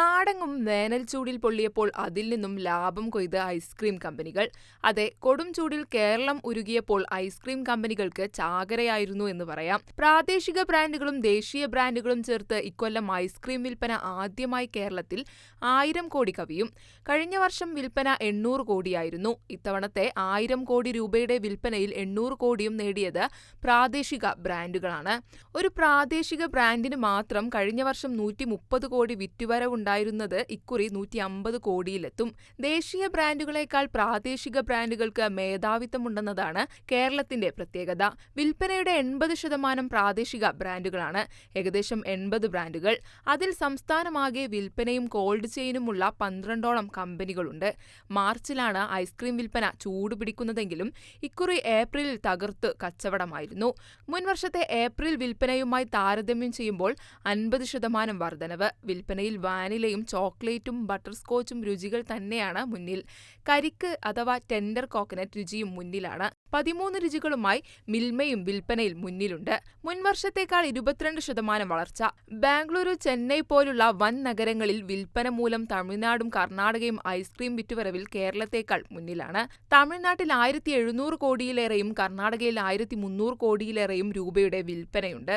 നാടെങ്ങും വേനൽ ചൂടിൽ പൊള്ളിയപ്പോൾ അതിൽ നിന്നും ലാഭം കൊയ്ത് ഐസ്ക്രീം കമ്പനികൾ. അതെ കൊടും ചൂടിൽ കേരളം ഉരുകിയപ്പോൾ ഐസ്ക്രീം കമ്പനികൾക്ക് ചാകരയായിരുന്നു എന്ന് പറയാം. പ്രാദേശിക ബ്രാൻഡുകളും ദേശീയ ബ്രാൻഡുകളും ചേർത്ത് ഇക്കൊല്ലം ഐസ്ക്രീം വിൽപ്പന ആദ്യമായി കേരളത്തിൽ ആയിരം കോടി കവിയും. കഴിഞ്ഞ വർഷം വിൽപ്പന എണ്ണൂറ് കോടിയായിരുന്നു. ഇത്തവണത്തെ ആയിരം കോടി രൂപയുടെ വിൽപ്പനയിൽ എണ്ണൂറ് കോടിയും നേടിയത് പ്രാദേശിക ബ്രാൻഡുകളാണ്. ഒരു പ്രാദേശിക ബ്രാൻഡിന് മാത്രം കഴിഞ്ഞ വർഷം നൂറ്റി കോടി കോടി വിറ്റുവരവുണ്ടായിരുന്നത് ഇക്കുറി നൂറ്റി അമ്പത് കോടിയിലെത്തും. ദേശീയ ബ്രാൻഡുകളേക്കാൾ പ്രാദേശിക ബ്രാൻഡുകൾക്ക് മേധാവിത്വമുണ്ടെന്നതാണ് കേരളത്തിന്റെ പ്രത്യേകത. വിൽപ്പനയുടെ എൺപത് ശതമാനം പ്രാദേശിക ബ്രാൻഡുകളാണ്. ഏകദേശം എൺപത് ബ്രാൻഡുകൾ. അതിൽ സംസ്ഥാനമാകെ വിൽപ്പനയും കോൾഡ് ചെയിനുമുള്ള പന്ത്രണ്ടോളം കമ്പനികളുണ്ട്. മാർച്ചിലാണ് ഐസ്ക്രീം വിൽപ്പന ചൂടുപിടിക്കുന്നതെങ്കിലും ഇക്കുറി ഏപ്രിലിൽ തകർത്ത് കച്ചവടമായിരുന്നു. മുൻവർഷത്തെ ഏപ്രിൽ വിൽപ്പനയുമായി താരതമ്യം ചെയ്യുമ്പോൾ അൻപത് ശതമാനം വർധനവ്. വിൽപ്പനയിൽ വാനിലയും ചോക്ലേറ്റും ബട്ടർ സ്കോച്ചും രുചികൾ തന്നെയാണ് മുന്നിൽ. കരിക്ക് അഥവാ ടെൻഡർ കോക്കനട്ട് രുചിയും മുന്നിലാണ്. പതിമൂന്ന് രുചികളുമായി മിൽമയും വിൽപ്പനയിൽ മുന്നിലുണ്ട്. മുൻവർഷത്തേക്കാൾ ഇരുപത്തിരണ്ട് ശതമാനം വളർച്ച. ബാംഗ്ലൂരു ചെന്നൈ പോലുള്ള വൻ നഗരങ്ങളിൽ വിൽപ്പന മൂലം തമിഴ്നാടും കർണാടകയും ഐസ്ക്രീം വിറ്റുവരവിൽ കേരളത്തേക്കാൾ മുന്നിലാണ്. തമിഴ്നാട്ടിൽ ആയിരത്തി എഴുന്നൂറ് കോടിയിലേറെയും കർണാടകയിൽ ആയിരത്തി മുന്നൂറ് കോടിയിലേറെയും രൂപയുടെ വിൽപ്പനയുണ്ട്.